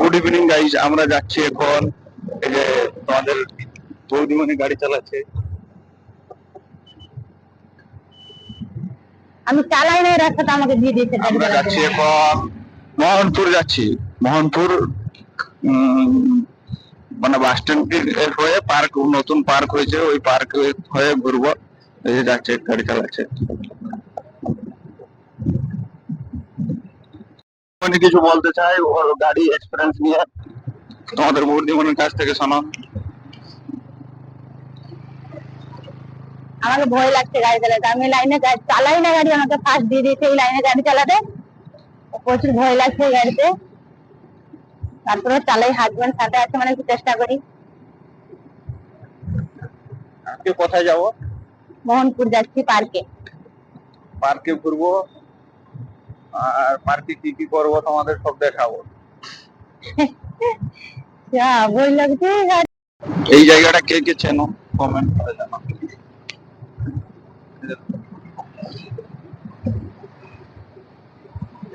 Good evening guys আমরা যাচ্ছি এখন এই যে তোমাদের বৌদিমণি গাড়ি চালাচ্ছে। আমি চালাই নাই রাস্তাটা আমাকে দিয়ে দিয়েছে আমরা যাচ্ছি এখন মোহনপুর যাচ্ছি। মোহনপুর উম, মানে বাস স্ট্যান্ড হয়ে পার্ক নতুন পার্ক হয়েছে ওই পার্ক হয়ে ঘুরবো। এই যে যাচ্ছে গাড়ি চালাচ্ছে। উনি কিছু বলতে চাই ওর গাড়ি এক্সপিরিয়েন্স নিয়ে। তোমাদের বৌদিমণির কাছ থেকে শোনো। আমাকে ভয় লাগছে গাড়ি চালাতে। আমি লাইনে গাড়ি চালাই না গাড়ি আমাকে ফার্স্ট দিয়ে দিয়েছে এই লাইনে গাড়ি চালাতে। প্রচুর ভয় লাগছে গাড়িতে। তারপরে চালাই হাজবেন্ড সাথে আছে মানে একটু চেষ্টা করি। আজকে কোথায় যাব? মোহনপুর যাচ্ছি পার্কে। পার্কে ঘুরবো। আর পার্কে কি কি করব তোমাদের সব দেখাবো। যা লাগছে গাড়ি এই জায়গাটা কে কে চেনো? কমেন্ট করে জানাও।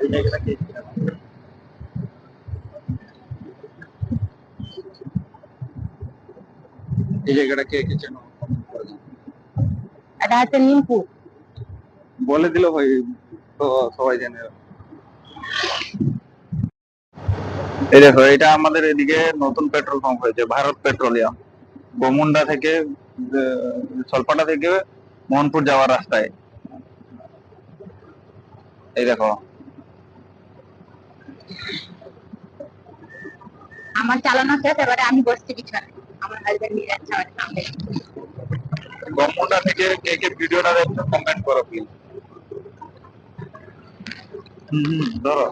এই জায়গাটা কে কে চেনো? এই জায়গাটা কে কে চেনো? Comment করে জানাও। এটা হচ্ছে নিমপুর বলে দিল ভাই। তো সবাই জেনে। এই দেখো এটা আমাদের এদিকে নতুন পেট্রোল পাম্প হয়েছে ভারত পেট্রোলিয়াম। গোমুন্ডা থেকে সলপাটা থেকে মোহনপুর যাওয়ার রাস্তায়। এই দেখো। আমার চালানো শেষ এবারে আমি বসছি পিছনে। আমার হাজবেন্ড নিয়ে যাচ্ছে আমার সামনে। গোমুন্ডা থেকে কে কে ভিডিওটা দেখছ কমেন্ট করো প্লিজ ধরো।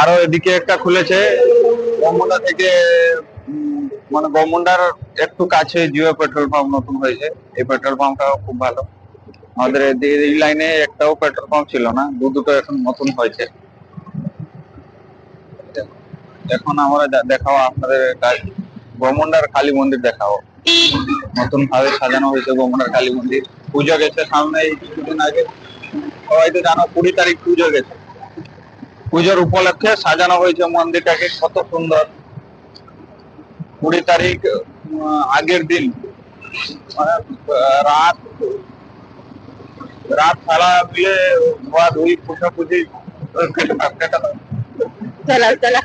আরও এদিকে একটা খুলেছে গমুন্ডা থেকে মানে গমুন্ডার একটু কাছে জিও পেট্রোল পাম্প নতুন হয়েছে। এই পেট্রোল পাম্পটাও খুব ভালো। আমাদের এই লাইনে একটাও পেট্রোল পাম্প ছিল না, দু দুটো এখন নতুন হয়েছে। এখন আমরা দেখাও আপনাদের কাজ। গমুন্ডার কালী মন্দির দেখাও। নতুন ভাবে সাজানো হয়েছে গমুন্ডার কালী মন্দির। পুজো গেছে সামনে কিছুদিন আগে। সবাই তো জানো, কুড়ি তারিখ পুজো গেছে। পুজোর উপলক্ষে সাজানো হয়েছে মন্দিরটাকে, কত সুন্দর। কুড়ি তারিখ আগের দিন মানে রাত রাত সারা দিয়ে ধোয়া ধুই পুজি চলা চলো